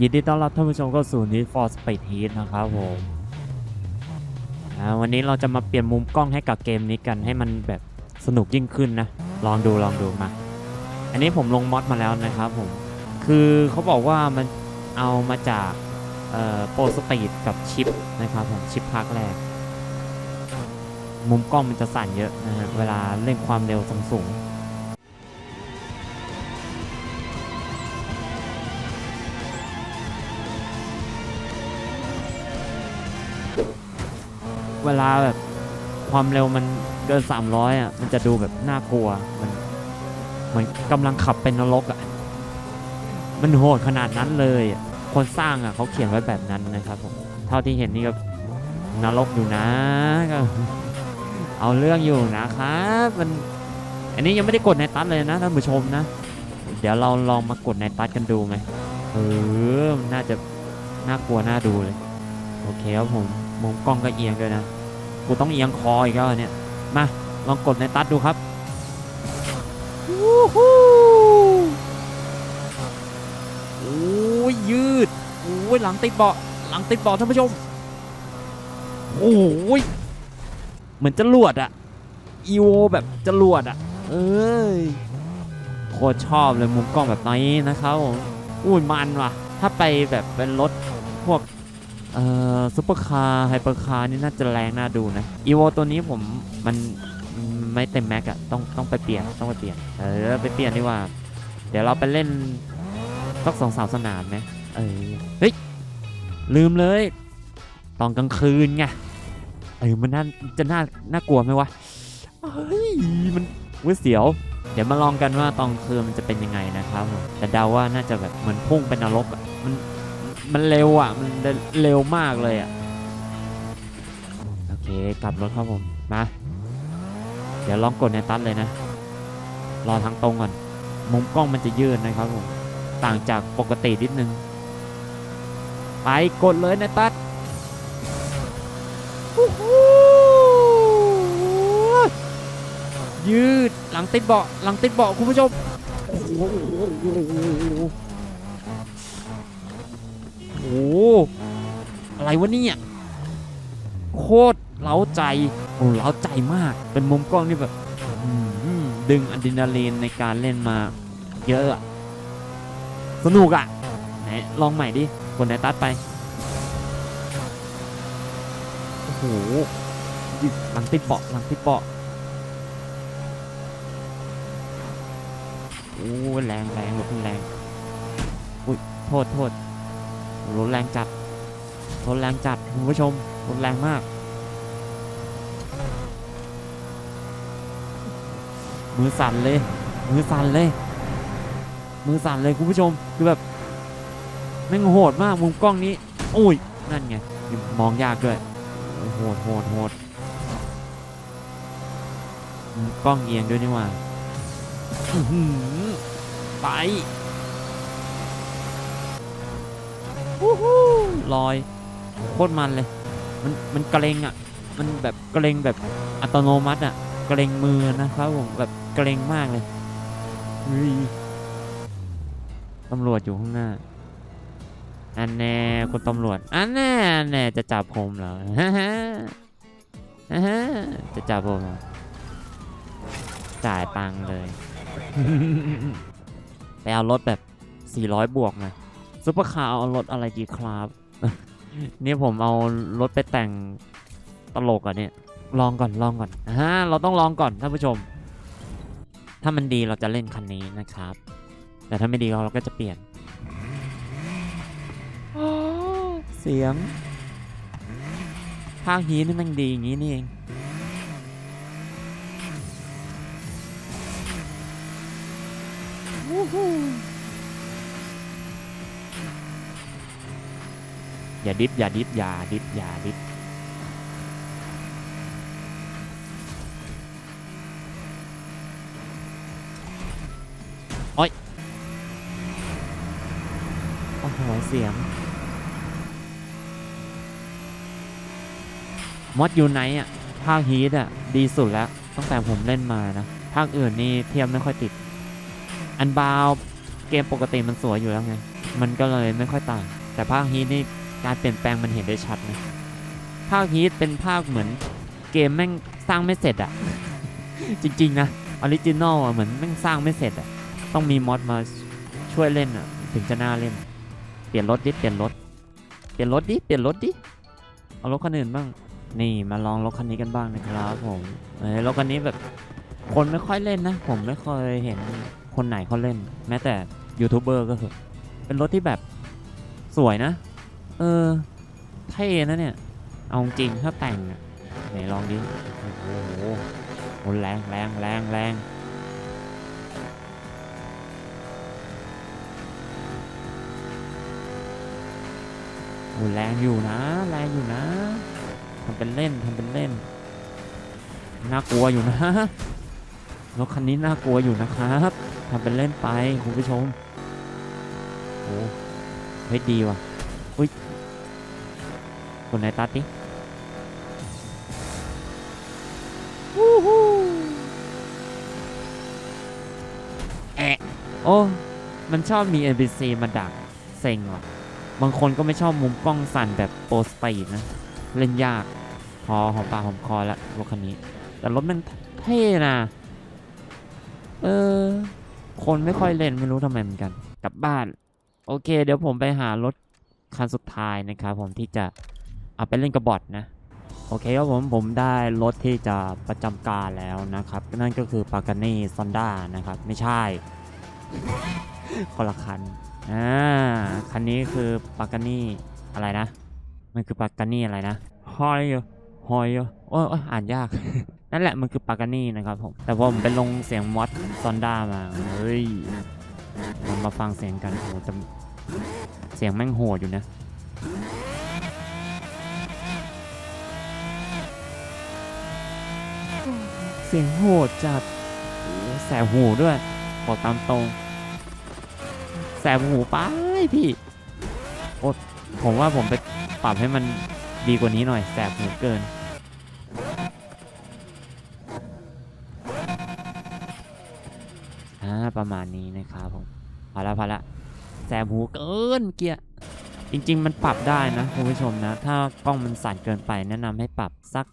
ยินดีต้อนรับท่านผู้ชมเข้าสู่ Need for Speed Heat นะครับผมวันนี้เราจะมาเปลี่ยนมุมกล้องให้กับเกมนี้กันให้มันแบบสนุกยิ่งขึ้นนะ ลองดูลองดูมา อันนี้ผมลงมอดมาแล้วนะครับผม คือเขาบอกว่ามันเอามาจากโปรสปีดกับชิปนะครับผมชิปภาคแรก มุมกล้องมันจะสั่นเยอะนะฮะเวลาเล่นความเร็วสูงๆ เวลาแบบความเร็วมันเกิน 300 อะ มันจะดูแบบน่ากลัว มันเหมือนกำลังขับเป็นนรกอะ มันโหดขนาดนั้นเลยอะคนสร้างอะเขาเขียนไว้แบบนั้นนะครับผม เท่าที่เห็นนี่ก็นรกอยู่นะก็ เอาเรื่องอยู่นะครับ มัน อันนี้ยังไม่ได้กดในตัดเลยนะท่านผู้ชมนะ เดี๋ยวเราลองมากดในตัดกันดูไหมเออมันน่าจะน่ากลัวน่าดูเลย โอเคครับผม มุมกล้องก็เอียงด้วยนะ กูต้องเอียงคออีกแล้วเนี่ย มา ลองกดในตัดดูครับโอ้ยยืดโอ้ยหลังติดเบาะหลังติดเบาะท่านผู้ชม โอ้ยเหมือนจรวดอะอีโวแบบจรวดอะเอ้ยโคตรชอบเลยมุมกล้องแบบนี้นะครับผมอุ้ยมันว่ะ ถ้าไปแบบเป็นรถพวก เอ่อซุปเปอร์คาร์ไฮเปอร์คาร์นี่น่าจะแรงน่าดูนะอีโวตัวนี้ผมมันไม่เต็มแม็กอะต้องต้องไปเปลี่ยนต้องไปเปลี่ยนเออไปเปลี่ยนดีกว่า เดี๋ยวเราไปเล่นสักสองสามสนามไหมเออเฮ้ยลืมเลย ตอนกลางคืนไงเออมันน่าจะน่าน่ากลัวไหมวะเฮ้ยมันวิเสียว เดี๋ยวมาลองกันว่าตอนคืนมันจะเป็นยังไงนะครับแต่เดาว่าน่าจะแบบเหมือนพุ่งเป็นนรกอะมัน มันเร็วอะ มันเร็วมากเลยอะ โอเค กลับรถครับผม มา เดี๋ยวลองกดในตัดเลยนะ รอทางตรงก่อน มุมกล้องมันจะยืดนะครับผม ต่างจากปกตินิดนึง ไปกดเลยในตัดฮู้ฮู้ยืดหลังติดเบาะหลังติดเบาะคุณผู้ชมโอ้โหโอ้โหอะไรวะเนี่ย โคตรเล้าใจโอ้เล้าใจมาก เป็นมุมกล้องที่แบบดึงอะดรีนาลีนในการเล่นมา เยอะอะสนุกอะไหนลองใหม่ดิกดไหนตัดไปโอ้โหหลังติดเบาะหลังติดเบาะโอ้แรงแรงรถมันแรง อุ้ยโทษโทษ รถแรงจัดรถแรงจัดคุณผู้ชมรถแรงมาก มือสั่นเลย มือสั่นเลย มือสั่นเลยคุณผู้ชมคือแบบแม่งโหดมากมุมกล้องนี้อุ้ยนั่นไงมองยากด้วยโหดโหดโหดกล้องเอียงด้วยนี่หว่าไป วู้ฮู้ ลอยโคตรมันเลย มันมันกระเลงอะ มันแบบกระเลงแบบอัตโนมัติอะกระเลงมือนะครับผมแบบกระเลงมากเลยตำรวจอยู่ข้างหน้า อันแน่คุณตำรวจ อันแน่อันแน่จะจับผมเหรอฮ่าฮ่าฮ่าฮ่าจะจับผมเหรอจ่ายตังเลย ไปเอารถแบบ 400 บวกมา ซุปเปอร์คาร์เอารถอะไรดีครับ นี่ผมเอารถไปแต่งตลกอะเนี่ย ลองก่อนลองก่อนอ่าเราต้องลองก่อนท่านผู้ชม ถ้ามันดีเราจะเล่นคันนี้นะครับ แต่ถ้าไม่ดีเราก็จะเปลี่ยนเสียงภาคฮีนี่มันดีอย่างนี้นี่เอง อย่าดิฟอย่าดิฟอย่าดิฟอย่าดิฟโอ้ยโอ้โหเสียงมอดอยู่ไหนอะ ภาคฮีทอะ ดีสุดแล้วตั้งแต่ผมเล่นมานะ ภาคอื่นนี่เทียมไม่ค่อยติด อันบาวเกมปกติมันสวยอยู่แล้วไง มันก็เลยไม่ค่อยต่าง แต่ภาคฮีทนี่ การเปลี่ยนแปลงมันเห็นได้ชัดนะภาคฮีทเป็นภาคเหมือนเกมแม่งสร้างไม่เสร็จอะ จริงๆนะออริจินอลอะเหมือนแม่งสร้างไม่เสร็จอะต้องมีมอดมาช่วยเล่นอะถึงจะน่าเล่น เปลี่ยนรถดิเปลี่ยนรถเปลี่ยนรถดิเปลี่ยนรถดิเอารถคันอื่นบ้าง นี่มาลองรถคันนี้กันบ้างนะครับผมเอ้ยรถคันนี้แบบคนไม่ค่อยเล่นนะ ผมไม่ค่อยเห็นคนไหนเขาเล่น แม้แต่ยูทูบเบอร์ก็คือเป็นรถที่แบบสวยนะ เออ เท่นะเนี่ย เอาจริงถ้าแต่งอะไหนลองดิ โอ้โหโหแรงแรงแรงแรงโอ้แรงอยู่นะ แรงอยู่นะทำเป็นเล่นทำเป็นเล่น น่ากลัวอยู่นะรถคันนี้น่ากลัวอยู่นะครับทำเป็นเล่นไปคุณผู้ชมโอ้เฮ้ยดีว่ะ คนไหนตัดดิวู้ฮู้แอะโอ้ มันชอบมี NPC มาดัก เซ็งว่ะ บางคนก็ไม่ชอบมุมกล้องสั่นแบบโปรสปีดนะ เล่นยาก พอหอมปากหอมคอแล้วรถคันนี้ แต่รถมันเท่นะ เออ คนไม่ค่อยเล่นไม่รู้ทำไมเหมือนกัน กลับบ้าน โอเค เดี๋ยวผมไปหารถคันสุดท้ายนะครับผมที่จะ เอาไปเล่นกับบอทนะ โอเคครับผมผมได้รถที่จะประจำการแล้วนะครับ นั่นก็คือปากานี่ซอนด้านะครับ ไม่ใช่คนละคันอ่าคันนี้คือปากานี่อะไรนะ มันคือปากานี่อะไรนะฮอยฮอยโอ้ยโอ้ยอ่านยากนั่นแหละมันคือปากานี่นะครับผมแต่พอผมไปลงเสียงมอสซอนด้ามาเฮ้ยมาฟังเสียงกันโหแต่เสียงแม่งโหดอยู่นะ สียงโหดจัดแสบหูด้วยบอกตามตรง แสบหูไปพี่โอ้ผมว่าผมไปปรับให้มันดีกว่านี้หน่อย แสบหูเกิน อ่า ประมาณนี้นะครับผมพอละพอละแสบหูเกินเกียร์ จริง ๆ มันปรับได้นะคุณผู้ชมนะ ถ้ากล้องมันสั่นเกินไปแนะนำให้ปรับสัก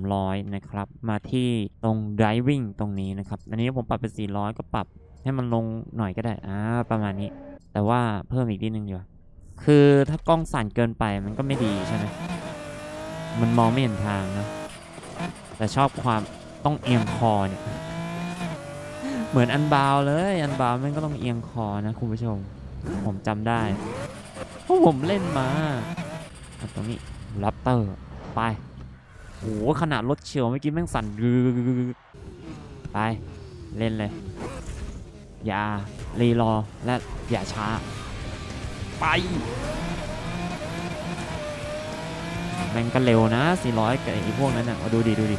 300 นะครับ มาที่ตรง driving ตรงนี้นะครับ อันนี้ผมปรับเป็น 400 ก็ปรับให้มันลงหน่อยก็ได้ อ่า ประมาณนี้ แต่ว่าเพิ่มอีกนิดนึงดีกว่า คือถ้ากล้องสั่นเกินไปมันก็ไม่ดีใช่ไหมมันมองไม่เห็นทางนะ แต่ชอบความต้องเอียงคอเนี่ย เหมือนอันบาวเลย อันบาวมันก็ต้องเอียงคอนะคุณผู้ชม ผมจำได้ ราะผมเล่นมาตรงนี้ลับเตอร์ไปโอ้โหขนาดรถเฉียวเมื่อกี้แม่งสั่นกึกไป เล่นเลย อย่ารีรอและอย่าช้า ไป แม่งก็เร็วนะ 400กับไอ้พวกนั้นน่ะมาดูดิดูดิ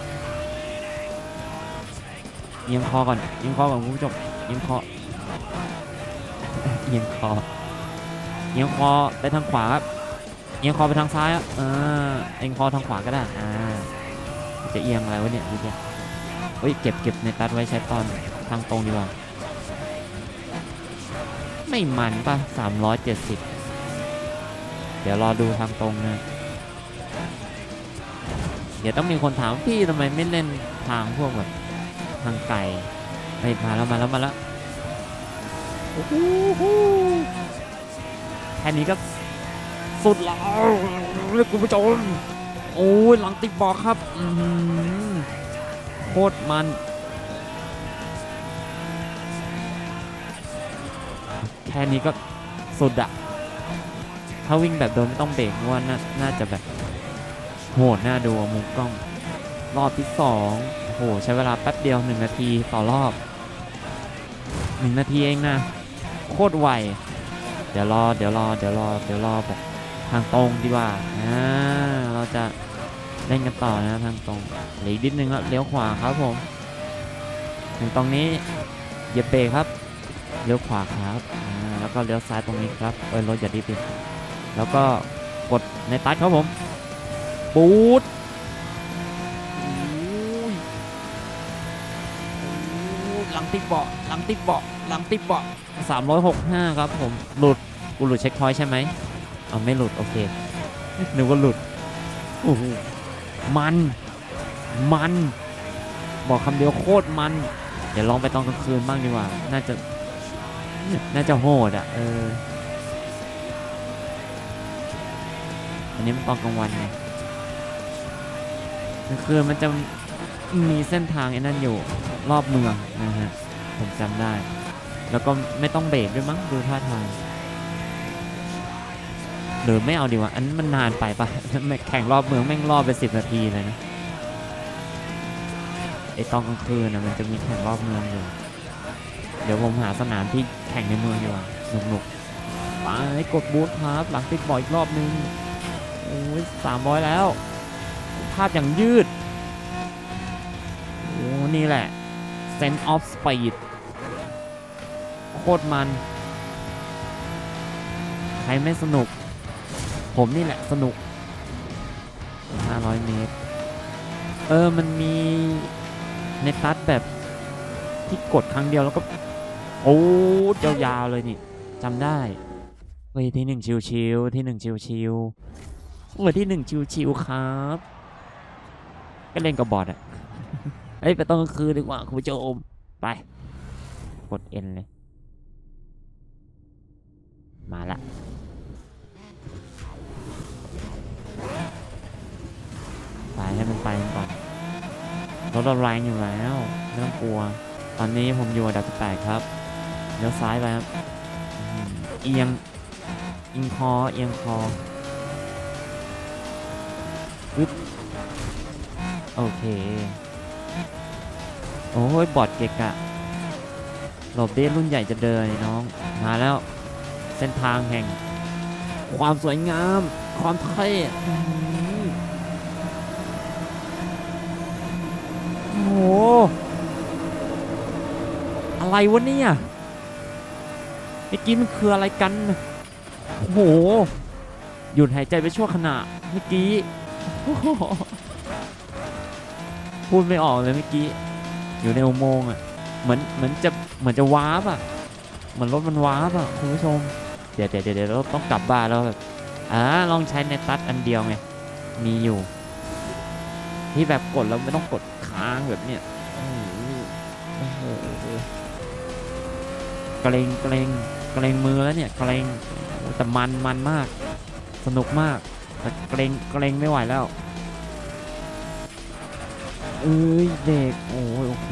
เอียงคอก่อนเอียงคอก่อนคุณผู้ชมเอียงคอเอียงคอ เอียงคอไปทางขวาครับเอียงคอไปทางซ้ายอะเออเอียงคอทางขวาก็ได้อ่าจะเอียงอะไรวะเนี่ยดูดิเฮ้ยเก็บเก็บในตัดไว้ใช้ตอนทางตรงดีกว่าไม่มันป่ะ370 เดี๋ยวรอดูทางตรงนะเดี๋ยวต้องมีคนถามพี่ทำไมไม่เล่นทางพวกแบบทางไก่ไปมาแล้วมาแล้วมาแล้วโอ้โห แค่นี้ก็สุดแล้วคุณผู้ชมโอ้ยหลังติดบอกครับโคตรมันแค่นี้ก็สุดอะถ้าวิ่งแบบโดยไม่ต้องเบรกว่าน่าน่าจะแบบโหดหน่าดูมุมกล้อง รอบที่สองโอ้โหใช้เวลาแป๊บเดียวหนึ่งนาทีต่อรอบหนึ่งนาทีเองนะ โคตรไว เดี๋ยวรอ เดี๋ยวรอ เดี๋ยวรอ เดี๋ยวรอแบบทางตรงดีกว่าอ่าเราจะเล่นกันต่อนะทางตรงเหลืออีกนิดนึงแล้วเลี้ยวขวาครับผม ถึงตรงนี้เหยียบเบรกครับ เลี้ยวขวาครับอ่าแล้วก็เลี้ยวซ้ายตรงนี้ครับ เอ้ยรถอย่ารีบดิแล้วก็กดในตัดครับผม ปูด หลัง ติดเบาะหลังติดเบาะหลังติดเบาะ365 ครับผม หลุด กูหลุดเช็คพอยต์ใช่ไหมเอาไม่หลุด โอเคนึกว่าหลุดโอ้โหมัน มัน บอกคำเดียวโคตรมัน เดี๋ยวลองไปตอนกลางคืนบ้างดีกว่า น่าจะ น่าจะโหดอะ เออ อันนี้มันตอนกลางวันไงกลางคืนมันจะ มีเส้นทางไอ้นั่นอยู่รอบเมืองนะฮะผมจำได้ แล้วก็ไม่ต้องเบรกด้วยมั้งดูท่าทางหรือไม่เอาดีวะอันนั้นมันนานไปปะแข่งรอบเมืองแม่งรอบไปสิบนาทีเลยนะไอตอนกลางคืนนะมันจะมีแข่งรอบเมืองอยู่ เดี๋ยวผมหาสนามที่แข่งในเมืองดีกว่าหนุกๆไปกดบูทครับหลังติดบอลอีกรอบนึงโอ้ยสามร้อยแล้ว ภาพอย่างยืด นี่แหละ Sense of Speed โคตรมัน ใครไม่สนุก ผมนี่แหละสนุก 500 เมตร เออ มันมีในตัดแบบที่กดครั้งเดียวแล้วก็ โอ้ยาวๆเลยนี่จำได้เฮ้ยที่หนึ่งชิวๆที่หนึ่งชิวๆเฮ้ยที่หนึ่งชิวๆครับ ก็เล่นกับบอทอะ เอ้ยไปตอนกลางคืนดีกว่าคุณผู้ชมไป กด N เลย มาละไปให้มันไปก่อนรถเราแรงอยู่แล้วไม่ต้องกลัว ตอนนี้ผมอยู่อันดับที่แปดครับเลี้ยวซ้ายไปครับเอียงเอียงคอเอียงคอปึ๊บโอเค โอ้ยบอดเกะกะหลบเดสรุ่นใหญ่จะเดินน้อง มาแล้ว เส้นทางแห่ง ความสวยงาม ความเท่โอ้โหอะไรวะเนี่ยเมื่อกี้มันคืออะไรกันโอ้โหหยุดหายใจไปชั่วขณะเมื่อกี้พูดไม่ออกเลยเมื่อกี้ อยู่ในอุโมงค์อะเหมือนเหมือนจะเหมือนจะวาร์ปอะเหมือนรถมันวาร์ปอะคุณผู้ชมเดี๋ยวเดี๋ยวเดี๋ยวเราต้องกลับบ้านแล้วแบบอ่าลองใช้ในตัดอันเดียวไงมีอยู่ ที่แบบกดแล้วไม่ต้องกดค้างแบบเนี้ยเกรงเกรงเกรงมือแล้วเนี่ยเกรงแต่มันมันมาก สนุกมากแต่เกรงเกรงไม่ไหวแล้ว เอ้ยเด็กโอ้ยโอเค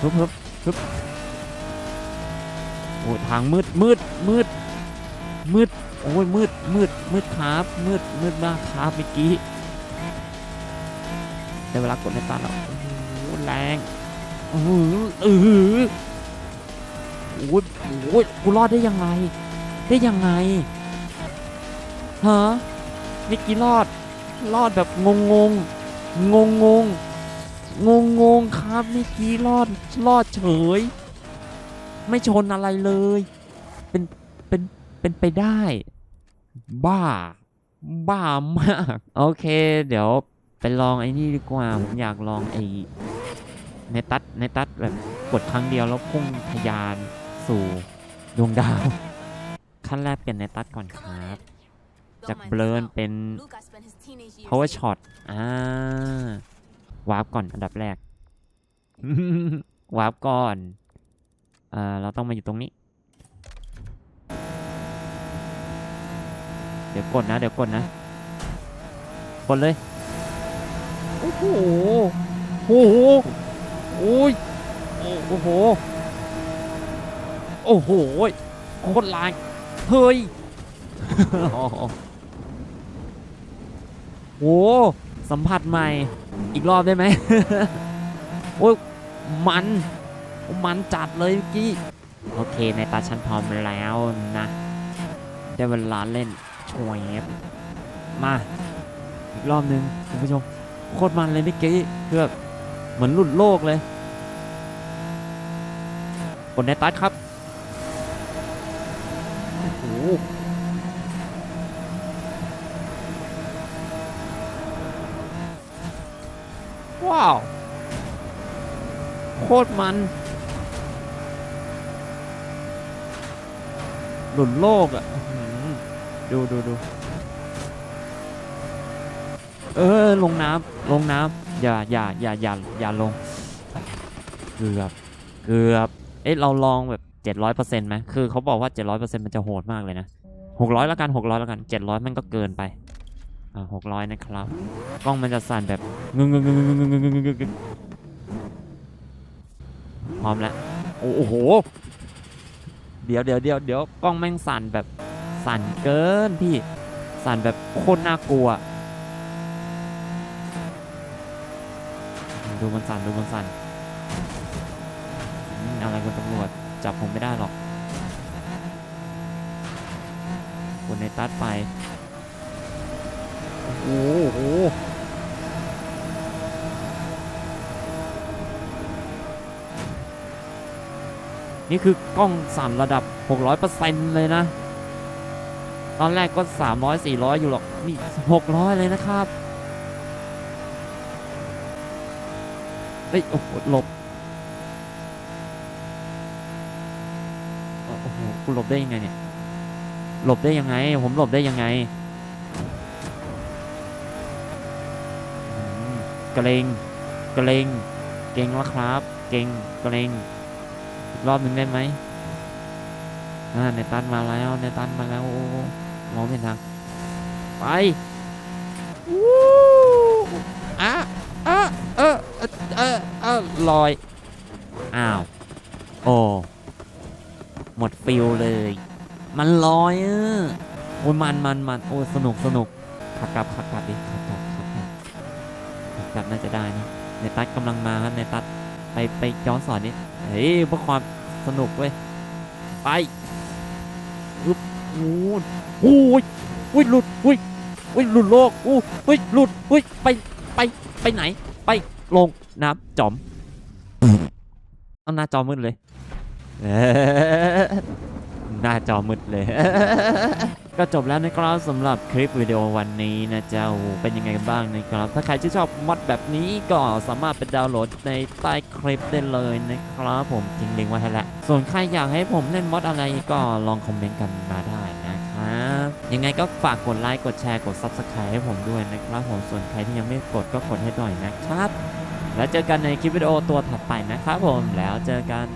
ฮึบฮึบฮึบโอ้ทางมืดมืดมืดมืดโอ้ยมืดมืดมืดครับมืดมืดมากครับเมื่อกี้ได้เวลากดในตาแล้วโอ้แรงอ้โหเออโอ้ยโอ้ยกูรอดได้ยังไง ได้ยังไงฮะเมื่อกี้รอดรอดแบบงงง งงงงงงงงครับเมื่อกี้รอดรอดเฉย ไม่ชนอะไรเลย เป็นเป็นเป็นไปได้ บ้า บ้ามาก โอเค เดี๋ยวไปลองไอ้นี่ดีกว่า ผมอยากลองไอ้ในตัดในตัดแบบกดครั้งเดียวแล้วพุ่งทะยานสู่ดวงดาว ขั้นแรกเปลี่ยนในตัดก่อนครับ จากเบลนเป็น power shot อ่าวาร์ปก่อนอันดับแรกวาร์ปก่อนเอ่อเราต้องมาอยู่ตรงนี้ เดี๋ยวกดนะ เดี๋ยวกดนะ กดเลย โอ้โห โอ้โห โอ้ย โอ้โห โอ้โหโคตรแรงเฮ้ย โอ้สัมผัสใหม่อีกรอบได้ไหมโอ้ยมันมันจัดเลยเมื่อกี้โอเคในตาฉันพร้อมแล้วนะ ได้เวลาเล่นช่วยบมาอีกรอบนึงคุณผู้ชมโคตรมันเลยเมื่อกี้คือแบบเหมือนหลุดโลกเลยกดในตัดครับโอ้โหาวโคตรมัน หลุดโลกอะดูดูดูเออ ลงน้ำลงน้ำอย่าอย่าอย่าอย่าอย่าลง เกือบเกือบ เอ๊ะ เราลองแบบเจ็ดร้อยเปอร์เซ็นต์ไหมคือเขาบอกว่าเจ็ดร้อยเปอร์เซ็นต์มันจะโหดมากเลยนะหกร้อยแล้วกันหกร้อยแล้วกันเจ็ดร้อยมันก็เกินไป อ่าหกร้อยนะครับ กล้องมันจะสั่นแบบงึงงึงงึงงึงงึงงึงงึงพร้อมแล้ว โอ้โห เดี๋ยวเดี๋ยวเดี๋ยวเดี๋ยวกล้องแม่งสั่นแบบสั่นเกินพี่ สั่นแบบโคตรน่ากลัว ดูมันสั่นดูมันสั่นอะไรคุณตำรวจจับผมไม่ได้หรอกคุณในตัดไป โอ้โหนี่คือกล้องสั่นระดับ 600%เลยนะ ตอนแรกก็ 300 400 อยู่หรอก นี่ 600 เลยนะครับเฮ้ย โอ้โหหลบ โอ้โหกูหลบได้ยังไงเนี่ย หลบได้ยังไง ผมหลบได้ยังไงอืม เกรงเกรงเก่งแล้วครับ เก่งเกรงอีกรอบหนึ่งได้ไหมอ่าในตันมาแล้วในตันมาแล้วมองไม่เห็นทางไปวู้อะอะเออเออเออเออลอยอ้าวโอ้หมดฟิลเลย มันลอยเออโอ้ยมันมันมันโอ้สนุกสนุกขับกลับขับกลับดิขับกลับ ขับกลับน่าจะได้นะในตัดกำลังมาครับในตัดไปไปย้อนสอนนิดเฮ้ยเพื่อความสนุกเว้ยไปอึ๊บโอ้ยโอ้ยอุ้ยหลุดอุ้ยอุ้ยหลุดโลกอู้อุ้ยหลุดอุ้ยไปไปไปไหน ไปลงน้ำจอมเอาหน้าจอมืดเลยหน้าจอมืดเลย ก็จบแล้วนะครับสำหรับคลิปวิดีโอวันนี้นะเจ้าเป็นยังไงกันบ้างนะครับ ถ้าใครที่ชอบมอดแบบนี้ก็สามารถไปดาวน์โหลดในใต้คลิปได้เลยนะครับ ผมทิ้งลิงก์ไว้ให้แล้วส่วนใครอยากให้ผมเล่นมอดอะไรก็ลองคอมเมนต์กันมาได้นะครับยังไงก็ฝากกดไลค์กดแชร์กด Subscribe ให้ผมด้วยนะครับ ผมส่วนใครที่ยังไม่กดก็กดให้หน่อยนะครับ แล้วเจอกันในคลิปวิดีโอตัวถัดไปนะครับผมแล้วเจอกัน